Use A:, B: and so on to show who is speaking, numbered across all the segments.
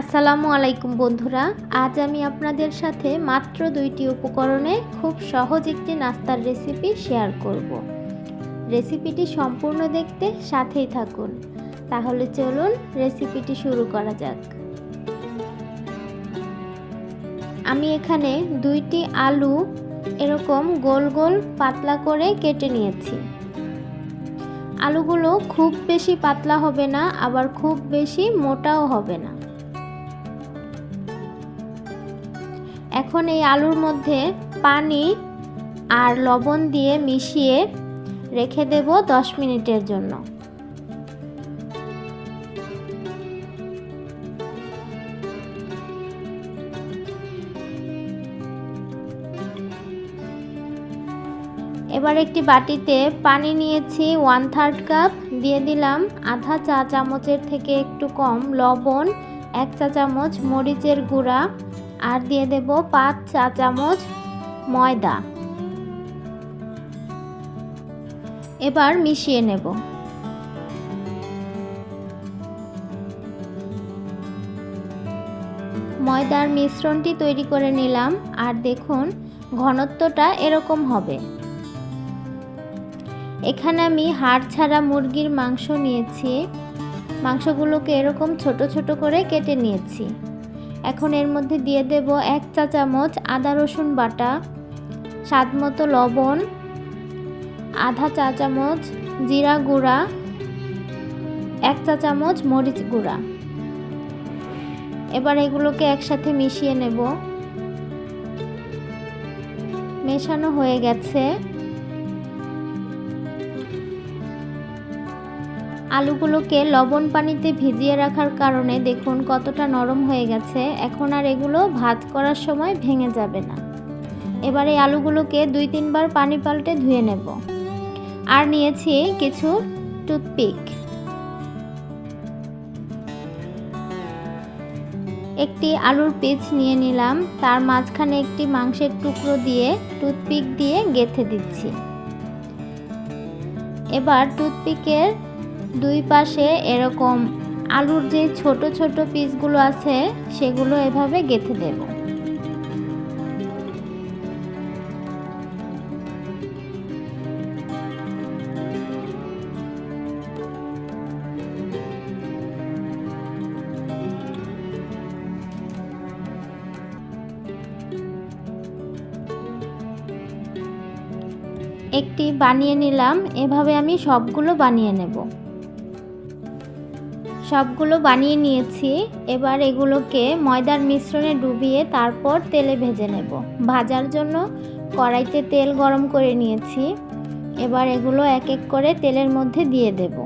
A: আসসালামু আলাইকুম বন্ধুরা, আজ আমি আপনাদের সাথে মাত্র দুইটি উপকরণে খুব সহজ একটি নাস্তার রেসিপি শেয়ার করব। রেসিপিটি সম্পূর্ণ দেখতে সাথেই থাকুন। তাহলে চলুন রেসিপিটি শুরু করা যাক। আমি এখানে দুইটি আলু এরকম গোল গোল পাতলা করে কেটে নিয়েছি। আলুগুলো খুব বেশি পাতলা হবে না, আবার খুব বেশি মোটাও হবে না। এখন এই আলুর মধ্যে পানি আর লবণ দিয়ে মিশিয়ে রেখে দেব দশ মিনিটের জন্য। এবার একটি বাটিতে পানি নিয়েছি ওয়ান থার্ড কাপ দিয়ে দিলাম আধা চা চামচের থেকে একটু কম লবণ, এক চা চামচ মরিচের গুঁড়া আর দিয়ে দেব পাঁচ চা চামচ ময়দা। এবার মিশিয়ে নেব। ময়দার মিশ্রণটি তৈরি করে নিলাম আর দেখুন ঘনত্বটা এরকম হবে। এখানে আমি হাড় ছাড়া মুরগির মাংস নিয়েছি। মাংসগুলোকে এরকম ছোট ছোট করে কেটে নিয়েছি। এখন এর মধ্যে দিয়ে দেব এক চা চামচ আদা রসুন বাটা, স্বাদ মতো লবণ, আধা চা চামচ জিরা গুঁড়া, এক চা চামচ মরিচ গুঁড়া। এবার এগুলোকে একসাথে মিশিয়ে নেব। মেশানো হয়ে গেছে। আলুগুলোকে লবণ পানিতে ভিজিয়ে রাখার কারণে দেখুন কতটা নরম হয়ে গেছে। এখন আর এগুলো ভাত করার সময় ভেঙে যাবে না। এবার এই আলুগুলোকে দুই তিনবার পানি পাল্টে ধুয়ে নেব। আর নিয়েছি কিছু টুথপিক। একটি আলুর পিচ নিয়ে নিলাম। তার মাঝখানে একটি মাংসের টুকরো দিয়ে টুথপিক দিয়ে গেথে দিচ্ছি। এবার টুথপিকের দুই পাশে এরকম আলুর যে ছোট ছোট পিসগুলো আছে, সেগুলো এভাবে গেঁথে দেব। একটি বানিয়ে নিলাম। এভাবে আমি সবগুলো বানিয়ে নেব। সবগুলো বানিয়ে নিয়েছি। এবার এগুলোকে ময়দার মিশ্রণে ডুবিয়ে তারপর তেলে ভেজে নেব। ভাজার জন্য কড়াইতে তেল গরম করে নিয়েছি। এবার এগুলো এক এক করে তেলের মধ্যে দিয়ে দেব।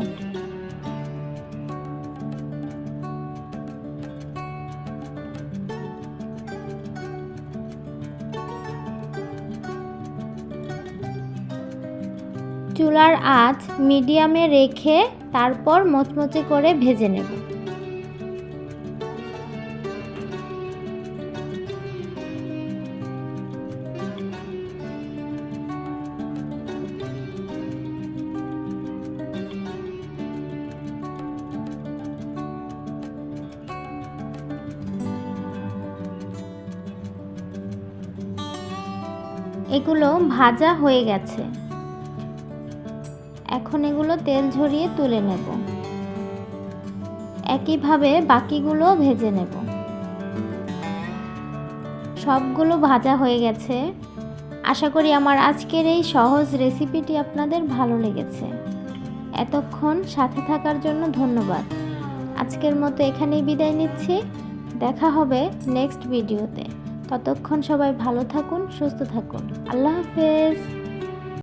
A: চুলার আঁচ মিডিয়ামে রেখে তারপর মচমচে করে ভেজে নেব। এগুলো ভাজা হয়ে গেছে। এখন এগুলো তেল ঝরিয়ে তুলে নেব। একইভাবে বাকিগুলো ভেজে নেব। সবগুলো ভাজা হয়ে গেছে। আশা করি আমার আজকের এই সহজ রেসিপিটি আপনাদের ভালো লেগেছে। এতক্ষণ সাথে থাকার জন্য ধন্যবাদ। আজকের মতো এখানেই বিদায় নিচ্ছি। দেখা হবে নেক্সট ভিডিওতে। ততক্ষণ সবাই ভালো থাকুন, সুস্থ থাকুন। আল্লাহ হাফেজ।